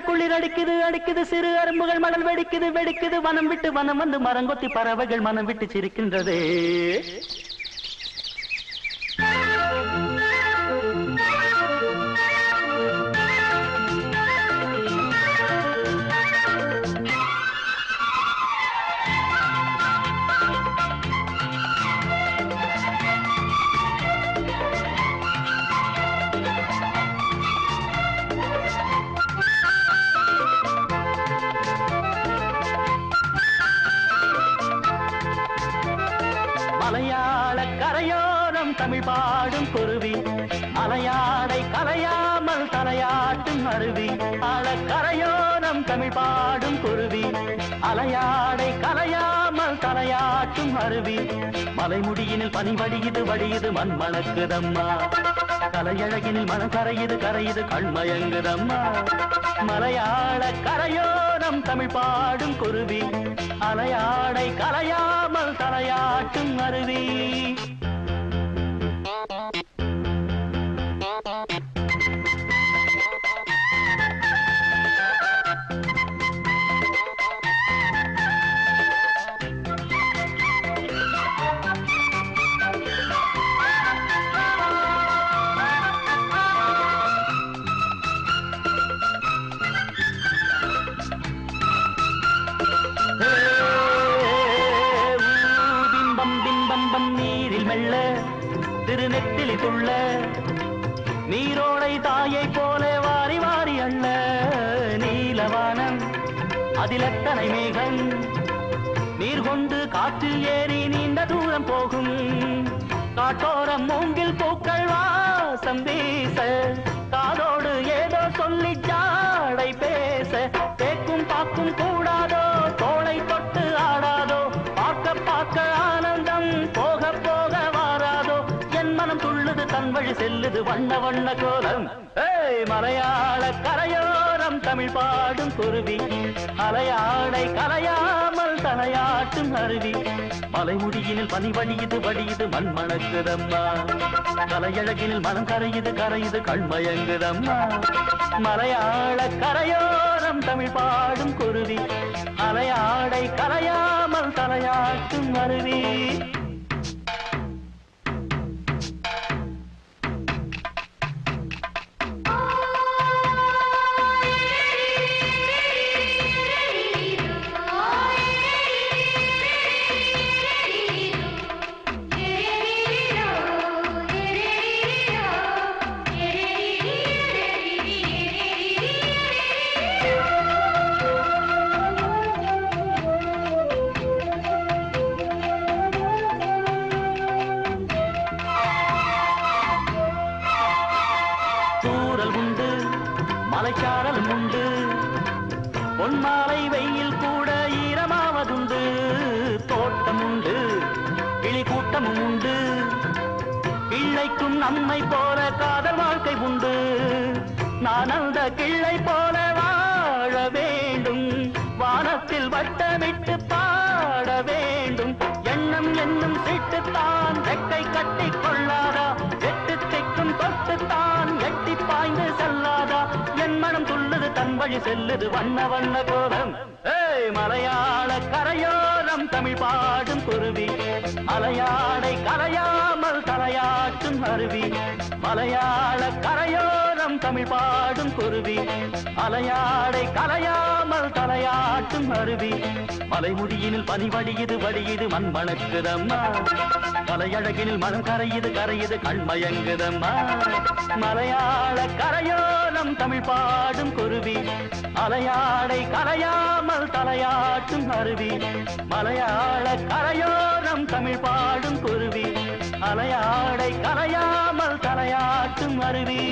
குளிர் அடிக்குது அடிக்குது சிறு அரும்புகள் மணல் வெடிக்குது வெடிக்குது வனம் விட்டு வனம் வந்து மரங்கொத்தி பறவைகள் மனம் விட்டு சிரிக்கின்றது. தமிழ் பாடும் குருவி. அலையாடை கலையாமல் தலையாட்டும் அருவி. அழக்கரையோரம் தமிழ் பாடும் குருவி. அலையாடை கலையாமல் தலையாட்டும் அருவி. மலைமுடியினில் பனி வடியுது வடியுது மண் மணக்குதம்மா கலையழகினில் மனம் கரையுது கரையுது கண்மயங்குதம்மா. மலையாள கரையோரம் தமிழ் பாடும் குருவி. அலையாடை கலையாமல் தலையாட்டும் அருவி. திருநெத்திலி துள்ள நீரோடை தாயை போல வாரி வாரி அள்ள நீலவானம் அதிலத்தனை மேகம். நீர் கொண்டு காற்றில் ஏறி நீண்ட தூரம் போகும். காட்டோரம் மூங்கில் பூக்கள் வாசம் வீச வண்ண வண்ண கோலம். ஏய் மலையாள கரையோரம் தமிழ் பாடும் குருவி. அலையாடை கலையாமல் தலையாட்டும் அருவி. மலைமுடியினில் பனி வடியுது வடியுது மண் மணக்குதம்மா. கலையழகினில் மனம் கரையுது கரையுது கண்மயங்குதம்மா மலையாள கரையோரம் தமிழ் பாடும் குருவி. அலையாடை கலையாமல் தலையாட்டும் அருவி. தூரல் உண்டு மலைச்சாரல் உண்டு. பொன்மாலை வெயில் கூட ஈரமாவதுண்டு. தோட்டம் உண்டு கிளி கூட்டமும் உண்டு. பிள்ளைக்கும் நம்மை போல காதல் வாழ்க்கை உண்டு. நான் அந்த கிள்ளை போல வாழ வேண்டும். வானத்தில் வட்டமிட்டு பாட வேண்டும். எண்ணம் என்னும் சிட்டுத்தான் வழி செல்லுது வண்ண வண்ண கோலம். ஏய் மலையாள கரையோரம் தமிழ் பாடும் குருவி. மலையாளை கரையாமல் தலையாட்டும் அருவி. மலையாள கரையோரம் தமிழ் பாடும் குருவி. அலையாடை கலையாமல் தலையாட்டும் அருவி. மலைமுடியினில் பனி வடியுது மண் மணக்குதம்மா கலையழகினில் மனம் கரையுது கரையுது கண்மயங்குதம்மா. மலையாள கரையோலம் தமிழ் பாடும் குருவி. அலையாடை கலையாமல் தலையாட்டும் அருவி. மலையாள கரையோரம் தமிழ் பாடும் குருவி. அலையாடை கலையாமல் தலையாட்டும் அருவி.